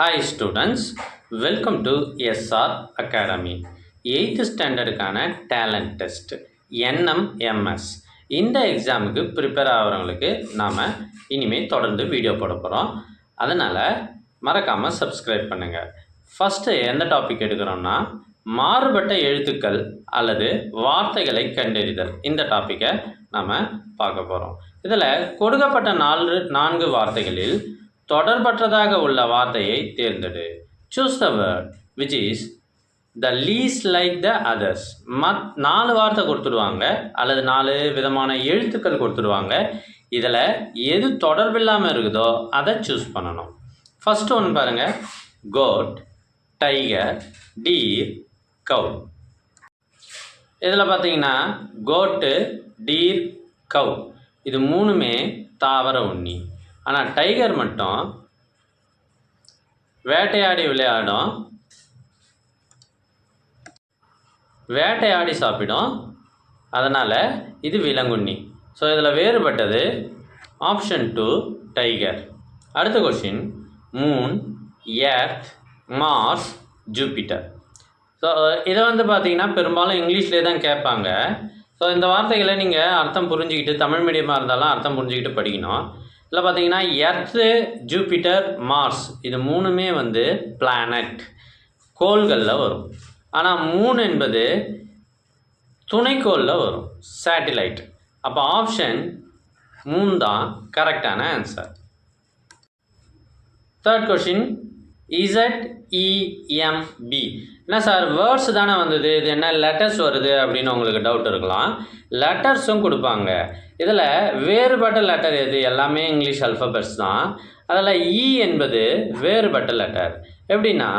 Hi students welcome to SR academy eighth ஸ்டாண்டர்டுக்கான talent test NMMS இந்த எக்ஸாமுக்கு prepare ஆகிறவங்களுக்கு நாம் இனிமேல் தொடர்ந்து வீடியோ போட போகிறோம் அதனால் மறக்காமல் சப்ஸ்கிரைப் பண்ணுங்கள் ஃபஸ்ட்டு எந்த டாபிக் எடுக்கிறோம்னா மாறுபட்ட எழுத்துக்கள் அல்லது வார்த்தைகளை கண்டறிதல். இந்த டாப்பிக்கை நாம் பார்க்க போகிறோம் இதில் கொடுக்கப்பட்ட நாலு நான்கு வார்த்தைகளில் தொடர்பற்றதாக உள்ள வார்த்தையை தேர்ந்தெடு. Choose the word which is the least like the others மத் நாலு வார்த்தை கொடுத்துடுவாங்க அல்லது நாலு விதமான எழுத்துக்கள் கொடுத்துடுவாங்க. இதில் எது தொடர்பில்லாமல் இருக்குதோ அதை சூஸ் பண்ணணும். ஃபஸ்ட்டு ஒன்று பாருங்கள் கோட் டைகர் டீர் கவு இதில் பார்த்தீங்கன்னா கோட்டு டீர் கவு இது மூணுமே தாவர உண்ணி. ஆனால் டைகர் மட்டும் வேட்டையாடி விளையாடும். வேட்டையாடி சாப்பிடும். அதனால் இது விலங்குண்ணி. ஸோ இதில் வேறுபட்டது ஆப்ஷன் டூ டைகர் அடுத்த question moon earth Mars Jupiter so இதை வந்து பார்த்தீங்கன்னா பெரும்பாலும் இங்கிலீஷ்லேயே தான் கேட்பாங்க. ஸோ இந்த வார்த்தைகளை நீங்கள் அர்த்தம் புரிஞ்சுக்கிட்டு தமிழ் மீடியமாக இருந்தாலும் அர்த்தம் புரிஞ்சுக்கிட்டு படிக்கணும். இதில் பார்த்தீங்கன்னா எர்த்து ஜூபிட்டர் மார்ஸ் இது மூணுமே வந்து பிளானட் கோள்களில் வரும். ஆனால் மூணு என்பது துணைக்கோளில் வரும் சேட்டிலைட் அப்போ ஆப்ஷன் மூணு தான் கரெக்டான ஆன்சர் தேர்ட் கொஷின் இசட்இஎம்பி என்ன சார் வேர்ட்ஸ் தானே வந்தது இது என்ன லெட்டர்ஸ் வருது அப்படின்னு உங்களுக்கு டவுட் இருக்கலாம். லெட்டர்ஸும் கொடுப்பாங்க. இதில் வேறுபட்ட லெட்டர் எது? எல்லாமே இங்கிலீஷ் அல்ஃபபெட்ஸ் தான். அதில் இ என்பது வேறுபட்ட லெட்டர் எப்படின்னா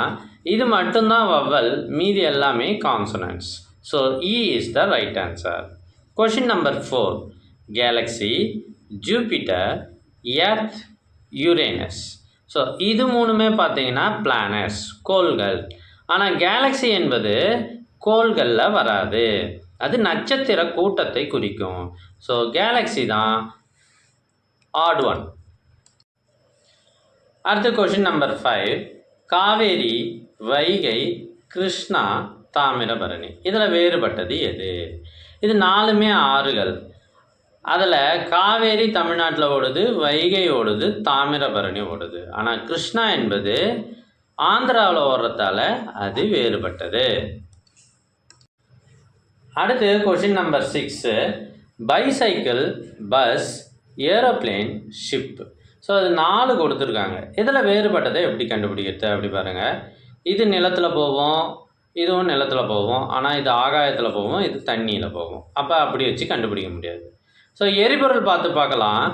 இது மட்டும்தான் வவ்வல் மீதி எல்லாமே consonants so E is the right answer question number four galaxy Jupiter earth Uranus so இது மூணுமே பார்த்தீங்கன்னா பிளானட்ஸ் கோள்கள். ஆனால் கேலக்ஸி என்பது கோள்களில் வராது. அது நட்சத்திர கூட்டத்தை குறிக்கும். ஸோ கேலக்ஸி தான் ஆட் ஒன் அடுத்த question number five Kaveri Vaigai Krishna Thamirabarani. இதில் வேறுபட்டது எது? இது நாலுமே ஆறுகள். அதில் காவேரி தமிழ்நாட்டில் ஓடுது வைகை ஓடுது தாமிரபரணி ஓடுது. ஆனால் கிருஷ்ணா என்பது ஆந்திராவில் ஓடுறதால அது வேறுபட்டது. அடுத்து question number six bicycle bus aeroplane ship. So அது நாலு கொடுத்துருக்காங்க. இதில் வேறுபட்டதை எப்படி கண்டுபிடிக்கிறது? அப்படி பாருங்கள் இது நிலத்தில் போவோம் இதுவும் நிலத்தில் போகும். ஆனால் இது ஆகாயத்தில் போகும் இது தண்ணியில் போகும். அப்போ அப்படி வச்சு கண்டுபிடிக்க முடியாது. ஸோ எரிபொருள் பார்த்து பார்க்கலாம்.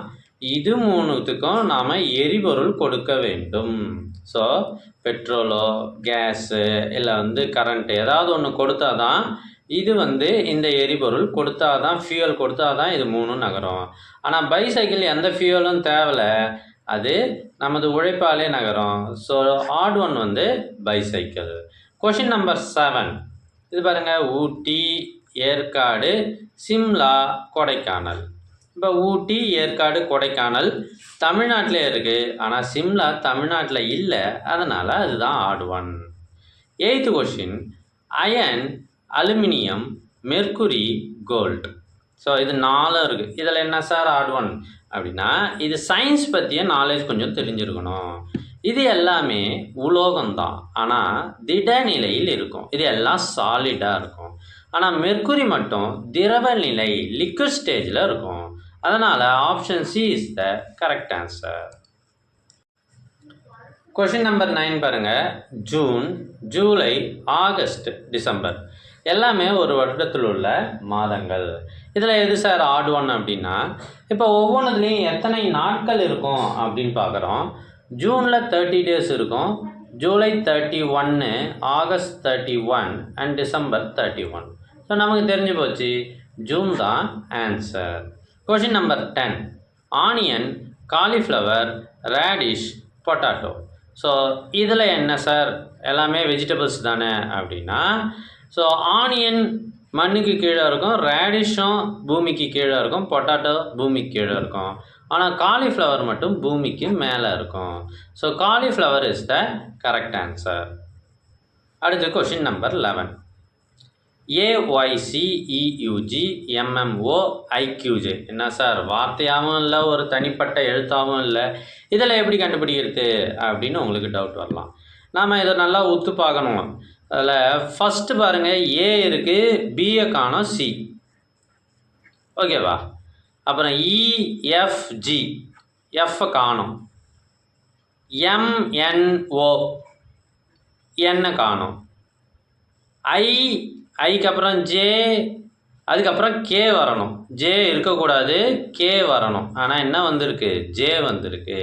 இது மூணுத்துக்கும் நாம் எரிபொருள் கொடுக்க வேண்டும். ஸோ பெட்ரோலோ கேஸு இல்லை வந்து கரண்ட்டு ஏதாவது ஒன்று கொடுத்தா தான் இது வந்து இந்த எரிபொருள் கொடுத்தா தான் ஃபியூயல் கொடுத்தா தான் இது மூணும் நகரும். ஆனால் பைசைக்கிள் எந்த ஃபியூயலும் தேவையில்ல அது நமது உழைப்பாலே நகரும். ஸோ ஆட் ஒன் வந்து பைசைக்கிள் கொஷின் நம்பர் செவன் இது பாருங்கள் ஊட்டி ஏற்காடு சிம்லா கொடைக்கானல். இப்போ ஊட்டி ஏற்காடு கொடைக்கானல் தமிழ்நாட்டிலே இருக்குது ஆனால் சிம்லா தமிழ்நாட்டில் இல்லை. அதனால் அதுதான் odd one eighth question iron aluminium mercury gold. So இது நாலும் இருக்குது இதில் என்ன சார்? ஆட் ஒன் அப்படின்னா இது சயின்ஸ் பற்றிய நாலேஜ் கொஞ்சம் தெரிஞ்சிருக்கணும். இது எல்லாமே உலோகம்தான். ஆனால் திட நிலையில் இருக்கும். இது எல்லாம் சாலிடாக இருக்கும். ஆனால் மெர்க்குரி மட்டும் திரவ நிலை லிக்விட் ஸ்டேஜில் இருக்கும். அதனால் option C is the correct answer question number nine பாருங்கள் ஜூன் ஜூலை ஆகஸ்ட் டிசம்பர் எல்லாமே ஒரு வருடத்தில் உள்ள மாதங்கள். இதில் எது சார் ஆட் ஒன் அப்படின்னா இப்போ ஒவ்வொன்றுலேயும் எத்தனை நாட்கள் இருக்கும் அப்படின்னு பார்க்குறோம். ஜூனில் தேர்ட்டி டேஸ் இருக்கும். ஜூலை தேர்ட்டி ஒன்று August thirty one and December thirty one so நமக்கு தெரிஞ்சு போச்சு. ஜூன் தான் answer question number ten onion cauliflower radish potato so இதில் என்ன சார்? எல்லாமே வெஜிடபிள்ஸ் தானே அப்படின்னா ஸோ ஆனியன் மண்ணுக்கு கீழே இருக்கும் ரேடிஷும் பூமிக்கு கீழே இருக்கும் பொட்டாட்டோ பூமிக்கு கீழே இருக்கும். ஆனால் காலிஃப்ளவர் மட்டும் பூமிக்கு மேலே இருக்கும். So cauliflower is the correct answer அடுத்து question number eleven A Y C E U G M M O I Q J என்ன சார் வார்த்தையாகவும் இல்லை ஒரு தனிப்பட்ட எழுத்தாகவும் இல்லை. இதில் எப்படி கண்டுபிடிக்கிறது அப்படின்னு உங்களுக்கு டவுட் வரலாம். நாம் இதை நல்லா உத்து பார்க்கணும். அதில் ஃபஸ்ட்டு பாருங்கள் ஏ இருக்குது பிஏ காணும் சி ஓகேவா? அப்புறம் e, இஎஃப்ஜி எஃப் காணும். எம்என்ஓ என்ன காணும். ஐ ஐக்கு அப்புறம் ஜே அதுக்கப்புறம் கே வரணும். ஜே இருக்கக்கூடாது கே வரணும். ஆனால் என்ன வந்திருக்கு? ஜே வந்திருக்கு.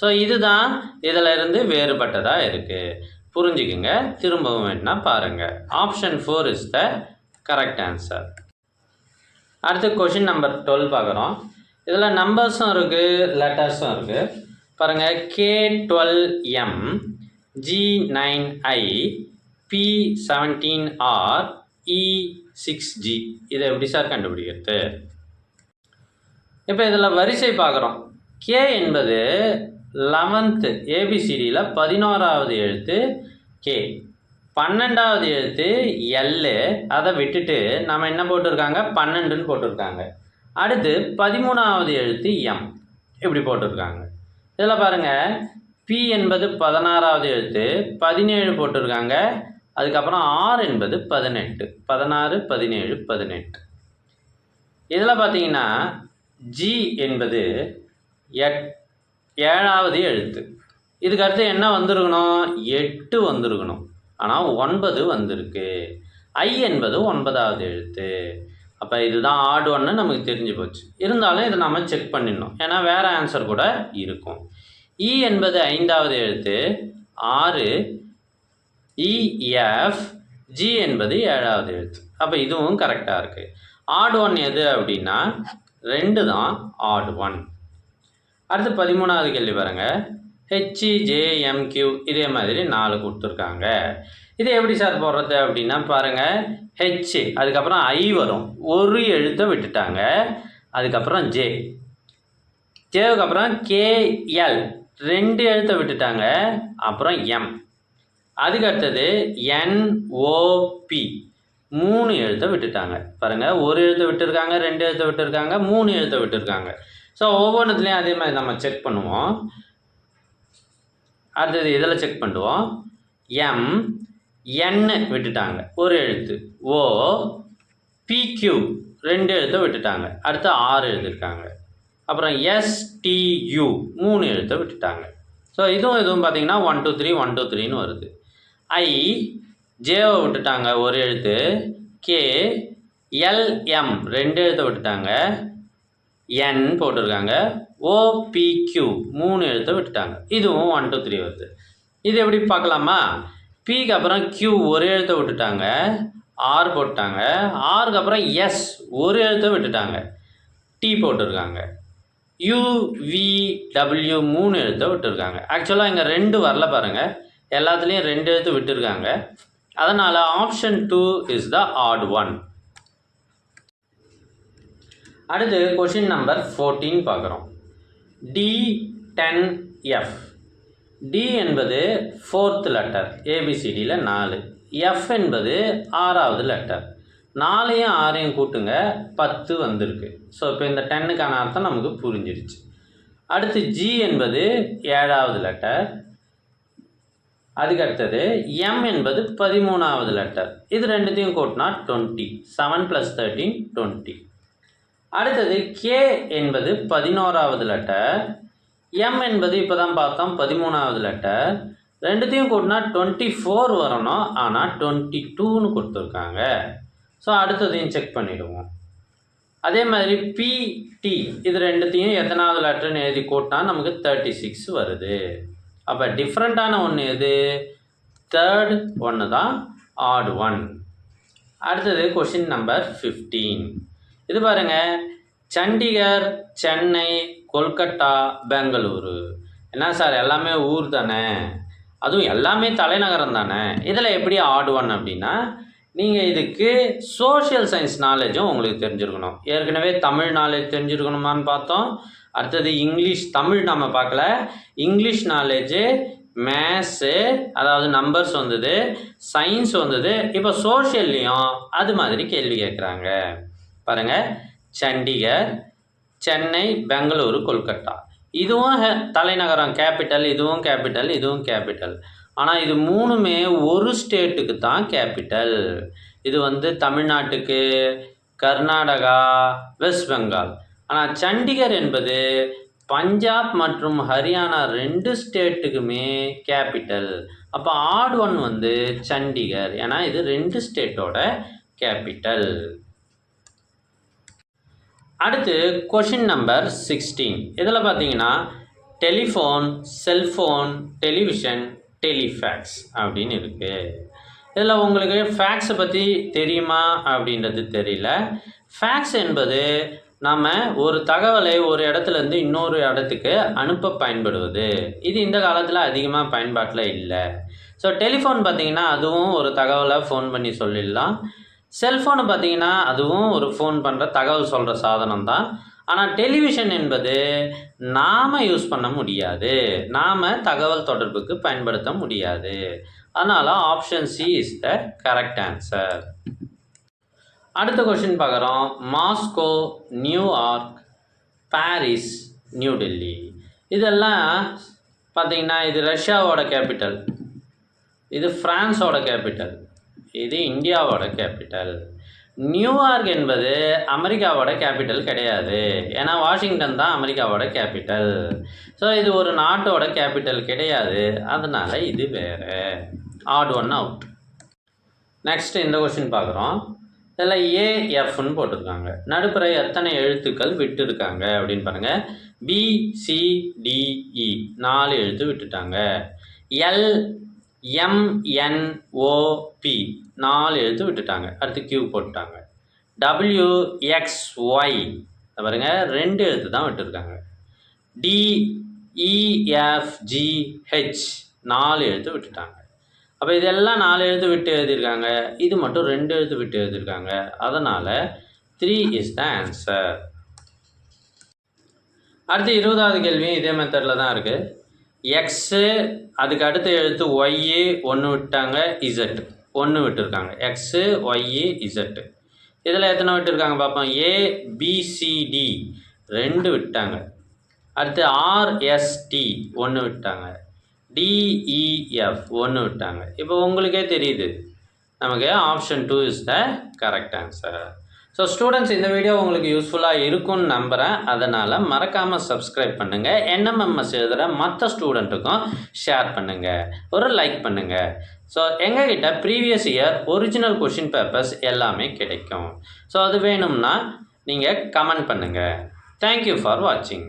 ஸோ இதுதான் இதில் இருந்து வேறுபட்டதாக இருக்குது புரிஞ்சுக்குங்க. திரும்பவும் வேணா பாருங்கள் option four is the correct answer அடுத்து கொஷின் நம்பர் டுவெல் பார்க்குறோம். இதில் நம்பர்ஸும் இருக்குது லெட்டர்ஸும் இருக்குது பாருங்கள் K twelve M G nine I P seventeen R E six G இதை எப்படி சார் கண்டுபிடிக்கிறது? இப்போ இதில் வரிசை பார்க்குறோம். கே என்பது லெவன்த்து ஏபிசிடியில் பதினோராவது எழுத்து கே பன்னெண்டாவது எழுத்து எல்லு அதை விட்டுட்டு நம்ம என்ன போட்டிருக்காங்க? பன்னெண்டுன்னு போட்டிருக்காங்க. அடுத்து பதிமூணாவது எழுத்து எம் இப்படி போட்டிருக்காங்க. இதில் பாருங்கள் பி என்பது பதினாறாவது எழுத்து பதினேழு போட்டிருக்காங்க. அதுக்கப்புறம் ஆர் என்பது பதினெட்டு. பதினாறு பதினேழு பதினெட்டு. இதில் பார்த்தீங்கன்னா ஜி என்பது எட் ஏழாவது எழுத்து. இதுக்கு அடுத்து என்ன வந்திருக்கணும்? எட்டு வந்திருக்கணும். ஆனால் ஒன்பது வந்திருக்கு. ஐ என்பது ஒன்பதாவது எழுத்து. அப்போ இதுதான் ஆடு ஒன்று நமக்கு தெரிஞ்சு போச்சு. இருந்தாலும் இதை நம்ம செக் பண்ணிடணும். ஏன்னா வேறு ஆன்சர் கூட இருக்கும். இ என்பது ஐந்தாவது எழுத்து. ஆறு e, இஎஃப் ஜி என்பது ஏழாவது எழுத்து. அப்போ இதுவும் கரெக்டாக இருக்குது ஆடு ஒன் எது அப்படின்னா ரெண்டு தான் ஆடு ஒன் அடுத்து பதிமூணாவது கேள்வி பாருங்கள் ஹெச்இஜேஎம்கியூ இதே மாதிரி நாலு கொடுத்துருக்காங்க. இது எப்படி சார் போடுறது அப்படின்னா பாருங்கள் ஹெச் அதுக்கப்புறம் ஐ வரும். ஒரு எழுத்தை விட்டுட்டாங்க. அதுக்கப்புறம் ஜே ஜேவுக்கு அப்புறம் கேஎல் ரெண்டு எழுத்தை விட்டுட்டாங்க. அப்புறம் எம் அதுக்கு அடுத்தது என்ஓபி மூணு எழுத்தை விட்டுட்டாங்க. பாருங்கள் ஒரு எழுத்தை விட்டுருக்காங்க ரெண்டு எழுத்தை விட்டுருக்காங்க மூணு எழுத்தை விட்டுருக்காங்க. ஸோ ஒவ்வொன்றுத்துலேயும் அதே மாதிரி நம்ம செக் பண்ணுவோம். அடுத்தது இதில் செக் பண்ணுவோம்? எம் என்னு விட்டுட்டாங்க. ஒரு எழுத்து. ஓ பிக்யூ ரெண்டு எழுத்தை விட்டுட்டாங்க. அடுத்து ஆறு எழுதிருக்காங்க அப்புறம் எஸ்டியூ மூணு எழுத்தை விட்டுட்டாங்க. ஸோ இதுவும் இதுவும் பார்த்தீங்கன்னா one two three one two த்ரீன்னு வருது. ஐ ஜேவை விட்டுட்டாங்க. ஒரு எழுத்து. கே எல்எம் ரெண்டு எழுத்தை விட்டுட்டாங்க. என் போட்டிருக்காங்க. ஓபிக்யூ மூணு எழுத்தை விட்டுட்டாங்க. இதுவும் ஒன் டூ த்ரீ வருது. இது எப்படி பார்க்கலாமா? பிக்கு அப்புறம் கியூ ஒரு எழுத்தை விட்டுட்டாங்க. ஆர் போட்டாங்க ஆருக்கு அப்புறம் எஸ் ஒரு எழுத்தை விட்டுட்டாங்க. டி போட்டிருக்காங்க. யூவிடபிள்யூ மூணு எழுத்தை விட்டுருக்காங்க. ஆக்சுவலாக இங்கே ரெண்டு வரல பாருங்கள் எல்லாத்துலேயும் ரெண்டு எழுத்து விட்டுருக்காங்க. அதனால் option two is the odd one அடுத்து கொஷின் நம்பர் ஃபோர்டீன் பார்க்குறோம். டி டென் எஃப் டி என்பது ஃபோர்த் லெட்டர் ஏபிசிடியில் நாலு. எஃப் என்பது ஆறாவது லெட்டர் நாலையும் ஆறையும் கூட்டுங்க பத்து வந்திருக்கு. ஸோ இப்போ இந்த டென்னுக்கான அர்த்தம் நமக்கு புரிஞ்சிருச்சு. அடுத்து ஜி என்பது ஏழாவது லெட்டர் அதுக்கு அடுத்தது எம் என்பது பதிமூணாவது லெட்டர் இது ரெண்டுத்தையும் கூட்டினா twenty seven plus thirteen twenty அடுத்தது கே என்பது பதினோராவது லெட்டர் எம் என்பது இப்போ தான் பார்த்தோம் பதிமூணாவது லெட்டர் ரெண்டுத்தையும் கூட்டினா டுவெண்ட்டி ஃபோர் வரணும். ஆனால் டுவெண்ட்டி டூன்னு கொடுத்துருக்காங்க. ஸோ அடுத்ததையும் செக் பண்ணிவிடுவோம் அதே மாதிரி பிடி இது ரெண்டுத்தையும் எத்தனாவது லெட்டர்னு எழுதி கூட்டினா நமக்கு தேர்ட்டி சிக்ஸ் வருது. அப்போ டிஃப்ரெண்ட்டான ஒன்று எது? தேர்ட் ஒன்று தான் ஆட் ஒன் அடுத்தது கொஷின் நம்பர் ஃபிஃப்டீன் இது பாருங்க. சண்டிகர் சென்னை கொல்கட்டா பெங்களூரு. என்ன சார் எல்லாமே ஊர் தானே? அதுவும் எல்லாமே தலைநகரம் தானே? இதில் எப்படி ஆட் ஒன் அப்படின்னா நீங்கள் இதுக்கு சோஷியல் சயின்ஸ் நாலேஜும் உங்களுக்கு தெரிஞ்சிருக்கணும். ஏற்கனவே தமிழ் நாலேஜ் தெரிஞ்சிருக்கணுமான்னு பார்த்தோம். அடுத்தது இங்கிலீஷ் தமிழ் நம்ம பார்க்கல. இங்கிலீஷ் நாலேஜு மேத்ஸு அதாவது நம்பர்ஸ் வந்தது சயின்ஸ் வந்தது. இப்போ சோஷியல்லையும் அது மாதிரி கேள்வி கேட்குறாங்க பாருங்கள் சண்டிகர் சென்னை பெங்களூரு கொல்கட்டா இதுவும் தலைநகரம் கேபிட்டல் இதுவும் கேபிட்டல் இதுவும் கேபிட்டல் ஆனால் இது மூணுமே ஒரு ஸ்டேட்டுக்கு தான் கேபிட்டல் இது வந்து தமிழ்நாட்டுக்கு கர்நாடகா வெஸ்ட் பெங்கால் ஆனால் சண்டிகர் என்பது பஞ்சாப் மற்றும் ஹரியானா ரெண்டு ஸ்டேட்டுக்குமே கேபிட்டல் அப்போ ஆட் ஒன் வந்து சண்டிகர். ஏன்னா இது ரெண்டு ஸ்டேட்டோட கேபிட்டல் அடுத்து கொஷின் நம்பர் சிக்ஸ்டீன் இதில் பார்த்தீங்கன்னா டெலிஃபோன் செல்ஃபோன் டெலிவிஷன் டெலிஃபேக்ஸ் அப்படின்னு இருக்குது இதில் உங்களுக்கு ஃபேக்ஸை பற்றி தெரியுமா அப்படின்றது தெரியல. ஃபேக்ஸ் என்பது நம்ம ஒரு தகவலை ஒரு இடத்துலேருந்து இன்னொரு இடத்துக்கு அனுப்ப பயன்படுவது. இது இந்த காலத்தில் அதிகமாக பயன்பாட்டில் இல்லை. ஸோ டெலிஃபோன் பார்த்தீங்கன்னா அதுவும் ஒரு தகவலை ஃபோன் பண்ணி சொல்லிடலாம். செல்ஃபோனு பார்த்தீங்கன்னா அதுவும் ஒரு ஃபோன் பண்ணுற தகவல் சொல்கிற சாதனம் தான் ஆனால் டெலிவிஷன் என்பது நாம் யூஸ் பண்ண முடியாது. நாம் தகவல் தொடர்புக்கு பயன்படுத்த முடியாது. அதனால் option C is the correct answer அடுத்த கொஷின் பார்க்குறோம். Moscow New York Paris New Delhi. இதெல்லாம் பார்த்தீங்கன்னா இது ரஷ்யாவோட கேபிட்டல். இது ஃப்ரான்ஸோட கேபிட்டல். இது இந்தியாவோட கேபிட்டல் நியூயார்க் என்பது அமெரிக்காவோட கேபிட்டல் கிடையாது. ஏன்னா வாஷிங்டன் தான் அமெரிக்காவோட கேபிட்டல் ஸோ இது ஒரு நாட்டோட கேபிட்டல் கிடையாது. அதனால் இது வேறு. ஆட் ஒன் அவுட் நெக்ஸ்ட் இந்த கொஷின் பார்க்குறோம். இதில் ஏஎஃப்னு போட்டிருக்காங்க. நடுப்புற எத்தனை எழுத்துக்கள் விட்டுருக்காங்க அப்படின்னு பாருங்கள் பிசிடிஇ e. நாலு எழுத்து விட்டுட்டாங்க. எல் எம்என்ஓபி நாலு எழுத்து விட்டுட்டாங்க. அடுத்து கியூ போட்டுட்டாங்க. டபிள்யூ எக்ஸ் ஒய் பாருங்க. ரெண்டு எழுத்து தான் விட்டுருக்காங்க. டிஇஎஃப்ஜிஹெச் நாலு எழுத்து விட்டுட்டாங்க. அப்போ இதெல்லாம் நாலு எழுத்து விட்டு எழுதியிருக்காங்க. இது மட்டும் ரெண்டு எழுத்து விட்டு எழுதியிருக்காங்க. அதனால் த்ரீ இஸ் த ஆன்சர் அடுத்து இருபதாவது கேள்வியும் இதே மெத்தடில் தான் இருக்குது எக்ஸு அதுக்கு அடுத்த எழுத்து ஒய்யு ஒன்று விட்டாங்க இசட் ஒன்று விட்டுருக்காங்க. எக்ஸு ஒய்யு இசட்டு இதில் எத்தனை விட்டுருக்காங்க பார்ப்போம் ஏ பிசிடி ரெண்டு விட்டாங்க. அடுத்து ஆர்எஸ்டி ஒன்று விட்டாங்க. டிஇஎஃப் e, ஒன்று விட்டாங்க. இப்போ உங்களுக்கே தெரியுது. நமக்கு option two is the correct answer so students இந்த வீடியோ உங்களுக்கு யூஸ்ஃபுல்லாக இருக்கும்னு நம்புகிறேன் அதனால் மறக்காமல் சப்ஸ்கிரைப் பண்ணுங்கள் என்எம்எம்எஸ் எழுதுகிற மற்ற ஸ்டூடெண்ட்டுக்கும் ஷேர் பண்ணுங்கள் ஒரு லைக் பண்ணுங்கள் ஸோ எங்ககிட்ட previous year original question papers எல்லாமே கிடைக்கும். ஸோ அது வேணும்னா நீங்கள் கமெண்ட் பண்ணுங்கள் தேங்க்யூ ஃபார் வாட்சிங்